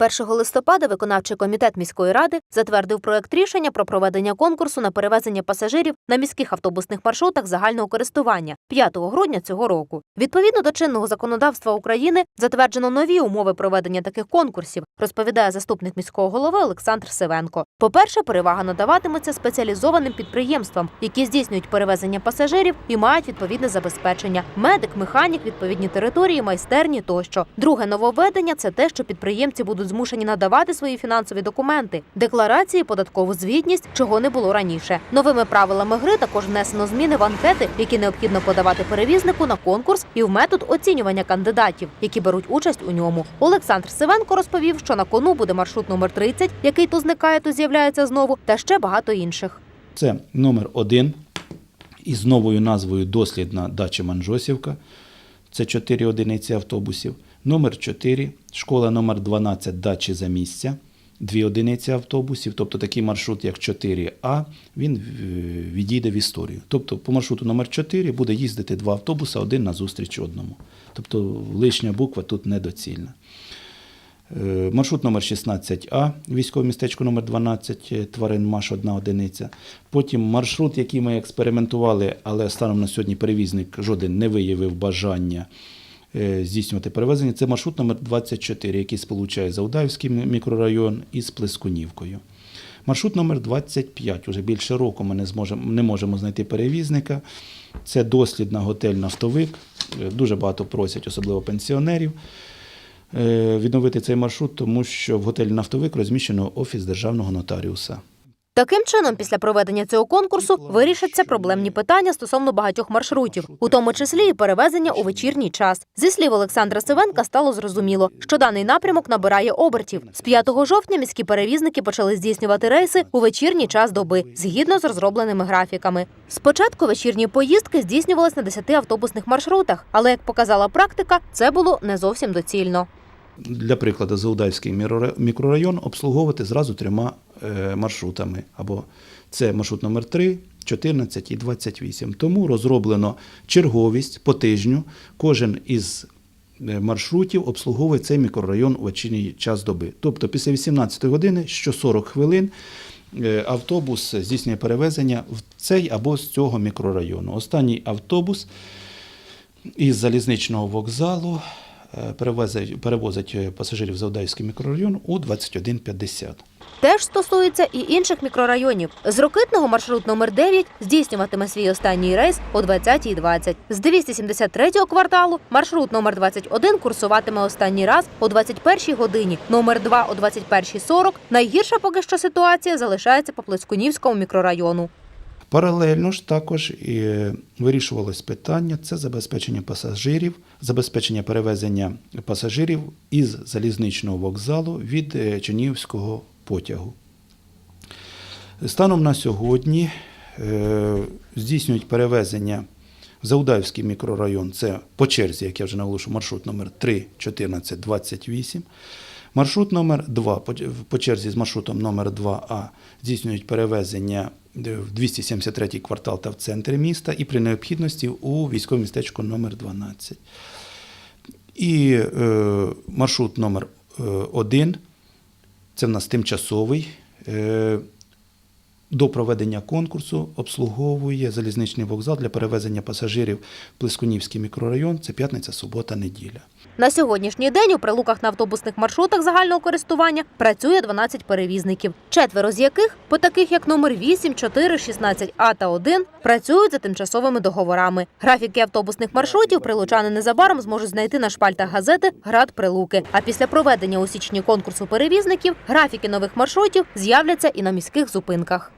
1 листопада виконавчий комітет міської ради затвердив проект рішення про проведення конкурсу на перевезення пасажирів на міських автобусних маршрутах загального користування 5 грудня цього року. Відповідно до чинного законодавства України затверджено нові умови проведення таких конкурсів, розповідає заступник міського голови Олександр Сивенко. По-перше, перевага надаватиметься спеціалізованим підприємствам, які здійснюють перевезення пасажирів і мають відповідне забезпечення: медик, механік, відповідні території, майстерні тощо. Друге нововведення це те, що підприємці будуть змушені надавати свої фінансові документи, декларації, податкову звітність, чого не було раніше. Новими правилами гри також внесено зміни в анкети, які необхідно подавати перевізнику на конкурс, і в метод оцінювання кандидатів, які беруть участь у ньому. Олександр Сивенко розповів, що на кону буде маршрут номер 30, який то зникає, то з'являється знову, та ще багато інших. Це номер один із новою назвою Дослідна дача Манжосівка. Це 4 одиниці автобусів. Номер 4, школа номер 12 дачі за місця. Дві одиниці автобусів, тобто такий маршрут, як 4А, він е, відійде в історію. Тобто по маршруту номер 4 буде їздити два автобуси, один назустріч одному. Тобто лишня буква тут недоцільна. Е, Маршрут номер 16А, військове містечко номер 12, е, тварин МАШ одна одиниця. Потім маршрут, який ми експериментували, але станом на сьогодні перевізник жоден не виявив бажання здійснювати перевезення. Це маршрут номер 24, який сполучає Завдаївський мікрорайон із Плескунівкою. Маршрут номер 25. Уже більше року ми не, зможемо, не можемо знайти перевізника. Це дослідна готель нафтовик. Е, Дуже багато просять, особливо пенсіонерів е, відновити цей маршрут, тому що в готелі Нафтовик розміщено офіс державного нотаріуса. Таким чином, після проведення цього конкурсу вирішаться проблемні питання стосовно багатьох маршрутів, у тому числі і перевезення у вечірній час. Зі слів Олександра Сивенка стало зрозуміло, що даний напрямок набирає обертів. З 5 жовтня міські перевізники почали здійснювати рейси у вечірній час доби згідно з розробленими графіками. Спочатку вечірні поїздки здійснювались на 10 автобусних маршрутах, але як показала практика, це було не зовсім доцільно. Для прикладу, Заудальський мікрорайон обслуговувати зразу трьома е, маршрутами. Або це маршрут номер 3, 14 і 28. Тому розроблено черговість по тижню. Кожен із е, маршрутів обслуговує цей мікрорайон у вечірній час доби. Тобто після 18 години що 40 хвилин е, автобус здійснює перевезення в цей або з цього мікрорайону. Останній автобус із залізничного вокзалу перевозить, перевозить пасажирів в Завдайський мікрорайон у 21.50. Теж стосується і інших мікрорайонів. З Рокитного маршрут номер 9 здійснюватиме свій останній рейс о 20.20. З 273-го кварталу маршрут номер 21 курсуватиме останній раз о 21-й годині, номер 2 о 21.40. Найгірша поки що ситуація залишається по Плескунівському мікрорайону. Паралельно ж також і е, вирішувалось питання це забезпечення пасажирів, забезпечення перевезення пасажирів із залізничного вокзалу від е, Чернігівського потягу. Станом на сьогодні е, здійснюють перевезення в Заудаївський мікрорайон, це по черзі, як я вже наголошую, маршрут номер 3, 14, 28. Маршрут номер 2 по- черзі з маршрутом номер 2А здійснюють перевезення е, в 273 й квартал та в центрі міста і при необхідності у військове містечко номер 12. І е, маршрут номер 1 це в нас тимчасовий. Е, до проведення конкурсу обслуговує залізничний вокзал для перевезення пасажирів Плескунівський мікрорайон. Це п'ятниця, субота, неділя. На сьогоднішній день у прилуках на автобусних маршрутах загального користування працює 12 перевізників, четверо з яких, по таких як номер 8, 4, 16 А та 1, працюють за тимчасовими договорами. Графіки автобусних маршрутів прилучани незабаром зможуть знайти на шпальтах газети Град Прилуки. А після проведення у січні конкурсу перевізників графіки нових маршрутів з'являться і на міських зупинках.